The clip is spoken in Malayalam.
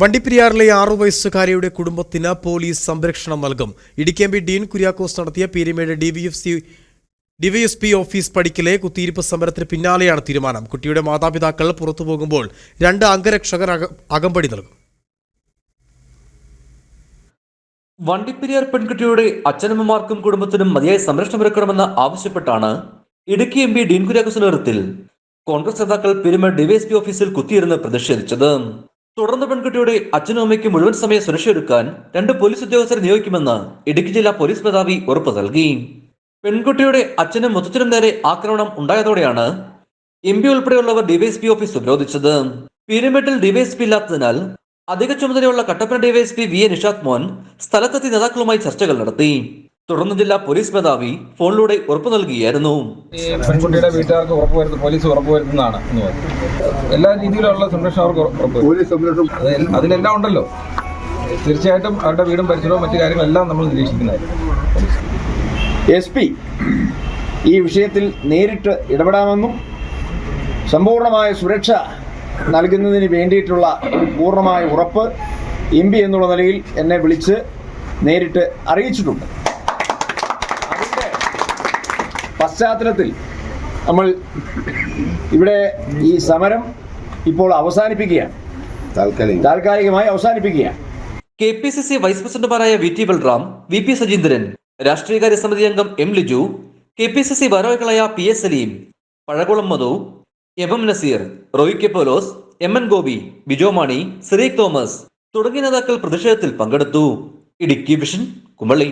വണ്ടിപ്പെരിയാറിലെ ആറു വയസ്സുകാരിയുടെ കുടുംബത്തിന് പോലീസ് സംരക്ഷണം നൽകും. ഇടിക്കേമ്പി ഡീൻ കുര്യാക്കോസ് നടത്തിയ Peermade D V F DVFC DYSP office പടിക്കലെ കുത്തിയിരിപ്പ് സമരത്തിന് പിന്നാലെയാണ് തീരുമാനം. കുട്ടിയുടെ മാതാപിതാക്കൾ പുറത്തു പോകുമ്പോൾ രണ്ട് അംഗരക്ഷകർ അകമ്പടി നൽകും. വണ്ടിപ്പെരിയാർ പെൺകുട്ടിയുടെ അച്ഛനമ്മമാർക്കും കുടുംബത്തിനും മതിയായ സംരക്ഷണം ഒരുക്കണമെന്ന് ആവശ്യപ്പെട്ടാണ് ഇടുക്കി എം പി ഡീൻ കുര്യാക്കോസ് നേതൃത്വത്തിൽ കോൺഗ്രസ് നേതാക്കൾ പെരുമ ഡിവൈഎസ്പി ഓഫീസിൽ കുത്തിയിരുന്ന് പ്രതിഷേധിച്ചത്. തുടർന്ന് പെൺകുട്ടിയുടെ അച്ഛനും അമ്മയ്ക്ക് മുഴുവൻ സമയം സുരക്ഷയൊരുക്കാൻ രണ്ട് പോലീസ് ഉദ്യോഗസ്ഥരെ നിയോഗിക്കുമെന്ന് ഇടുക്കി ജില്ലാ പോലീസ് മേധാവി ഉറപ്പ് നൽകി. പെൺകുട്ടിയുടെ അച്ഛനും മുത്തച്ഛനും നേരെ ആക്രമണം ഉണ്ടായതോടെയാണ് എം പി ഉൾപ്പെടെയുള്ളവർ ഡിവൈഎസ്പി ഓഫീസ് ഉപരോധിച്ചത്. പീരുമേട്ടിൽ ഡിവൈഎസ്പി ഇല്ലാത്തതിനാൽ അധിക ചുമതലയുള്ള Kattappana DYSP V A Nishad Mon സ്ഥലത്തെത്തി നേതാക്കളുമായി ചർച്ചകൾ നടത്തി. തുടർന്ന് ജില്ലാ പോലീസ് മേധാവി ഫോണിലൂടെ ഉറപ്പു നൽകിയായിരുന്നു. പെൺകുട്ടിയുടെ വീട്ടുകാർക്ക് ഉറപ്പുവരുത്തും പോലീസ് ഉറപ്പുവരുത്തുന്നതാണ് എന്ന് പറഞ്ഞു. എല്ലാ രീതിയിലുള്ള സംരക്ഷണം അവർക്ക് ഉറപ്പുവരുത്തും അതിലെല്ലാം ഉണ്ടല്ലോ. തീർച്ചയായിട്ടും അവരുടെ വീടും പരിസരവും മറ്റു കാര്യങ്ങളെല്ലാം നമ്മൾ നിരീക്ഷിക്കുന്നതായിരിക്കും. എസ് പി ഈ വിഷയത്തിൽ നേരിട്ട് ഇടപെടാമെന്നും സമ്പൂർണമായ സുരക്ഷ നൽകുന്നതിന് വേണ്ടിയിട്ടുള്ള ഒരു പൂർണമായ ഉറപ്പ് എം പി എന്നുള്ള നിലയിൽ എന്നെ വിളിച്ച് നേരിട്ട് അറിയിച്ചിട്ടുണ്ട്. പശ്ചാത്തലത്തിൽ നമ്മൾ ഇവിടെ ഈ സമരം ഇപ്പോൾ അവസാനിപ്പിക്കുകയാണ്. താൽക്കാലികമായി അവസാനിപ്പിക്കുകയാണ്. K P C C vice പ്രസിഡന്റുമാരായ V T Balram V P Sajeendran രാഷ്ട്രീയകാര്യ സമിതി അംഗം M Liju K P C C ഭാരവാഹികളായ P S Saleem Pazhakulam Madhu M M Naseer Roy K Paulose M N Gopi Bijo Mani Sireeq Thomas തുടങ്ങിയ നേതാക്കൾ പ്രതിഷേധത്തിൽ പങ്കെടുത്തു. ഇടുക്കി വിഷൻ കുമളി.